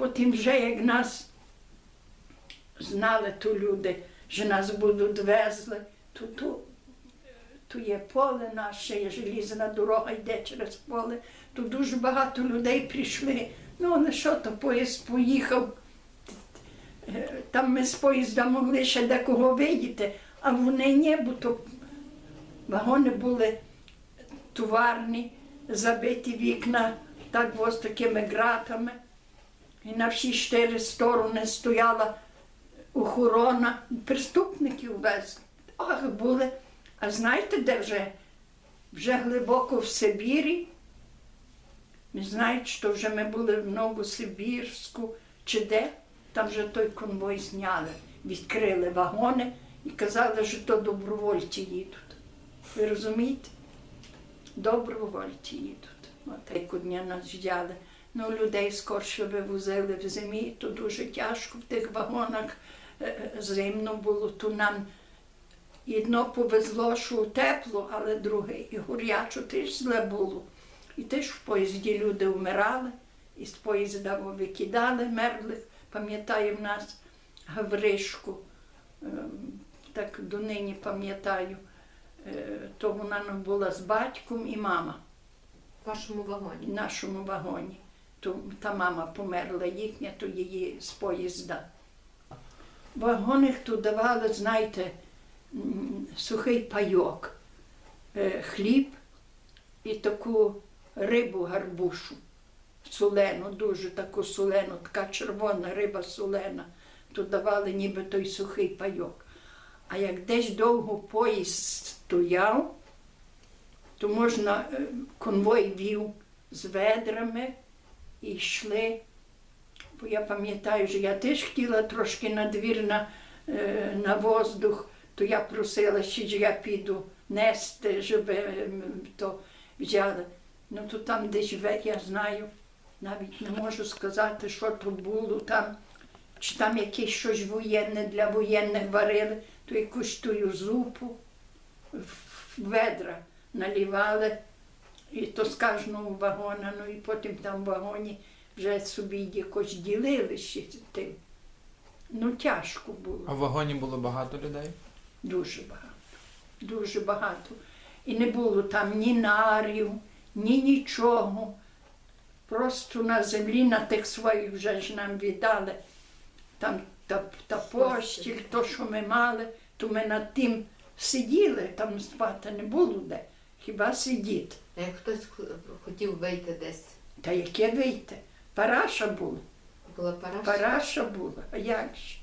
Потім вже як нас знали то люди, що нас будуть везли, то, то, то є поле наше, є желізна дорога йде через поле. То дуже багато людей прийшли. Ну, але що то поїзд поїхав. Там ми з поїзда могли ще декого видіти, а вони ні, бо то вагони були товарні, забиті вікна, так ось такими ґратами. І на всі чотири сторони стояла охорона, преступників везли. Ах, були. А знаєте, де вже? Вже глибоко в Сибірі. Не знають, що вже ми були в Новосибірську чи де. Там вже той конвой зняли, відкрили вагони і казали, що то добровольці їдуть. Ви розумієте? Добровольці їдуть. От яку дня нас взяли. Ну, людей скорше вивозили в зимі, то дуже тяжко в тих вагонах е, е, зимно було, то нам одно повезло, що тепло, але друге і горячо теж зле було. І теж в поїзді люди вмирали, і з поїзда викидали мерлих. Пам'ятаю в нас Гавришку, ем, так донині пам'ятаю, Е, то вона була з батьком і мама В вашому вагоні. в нашому вагоні. То, та мама померла їхня, то її з поїзда. В вагонах тут давали, знаєте, сухий пайок, е, хліб і таку рибу гарбушу, солену, дуже таку солену, така червона риба солена. Тут давали ніби той сухий пайок. А як десь довго поїзд стояв, то можна е, конвой вів з ведрами і йшли. Бо я пам'ятаю, що я теж хотіла трошки на двір на, е, на воздух, то я просила, ж я піду нести, щоб е, то взяли. Ну то там десь я знаю, навіть не можу сказати, що то було там, чи там якесь щось воєнне для воєнних варили, то якусь тую зупу в ведра налівали, і то з кожного вагона, ну і потім там в вагоні вже собі якось ділили ще тим. Ну, тяжко А було, в вагоні було багато людей? дуже багато, дуже багато. І не було там ні нарів, ні нічого. Просто на землі, на тих своїх вже ж нам віддали. Там та, та постіль, то, що ми мали, то ми над тим сиділи, там спати не було де. Хіба сидіти. А як хтось хотів вийти десь, Та яке вийти? Параша була. була параша? Параша була, а як ж?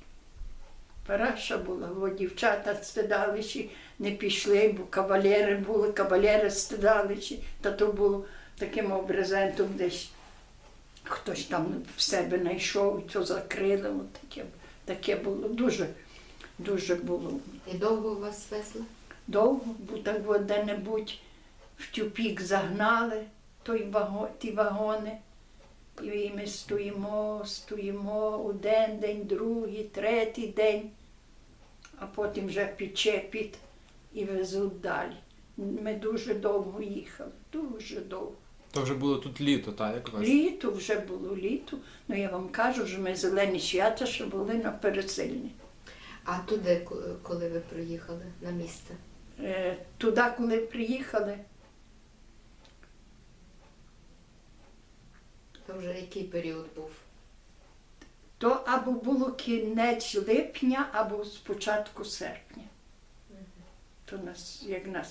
Параша була, бо дівчата стидалищі не пішли, бо кавалери були, кавалери стидалищі, та то було таким обрезентом десь хтось там в себе знайшов, і то закрили. Таке, таке було дуже, дуже було І довго вас везли? довго, бо так де-небудь в тюпік загнали той ваго, ті вагони. І ми стоїмо, стоїмо один день, другий, третій день, а потім вже підчепить і везуть далі. Ми дуже довго їхали, дуже довго. То вже було тут літо, так? Як у вас? Літо вже було літо. Ну я вам кажу, що ми зелені свята ще були на пересильні. А туди, коли ви приїхали на місце? Е, туди, коли приїхали, То вже який період був? то або було кінець липня, або спочатку серпня. То нас, як нас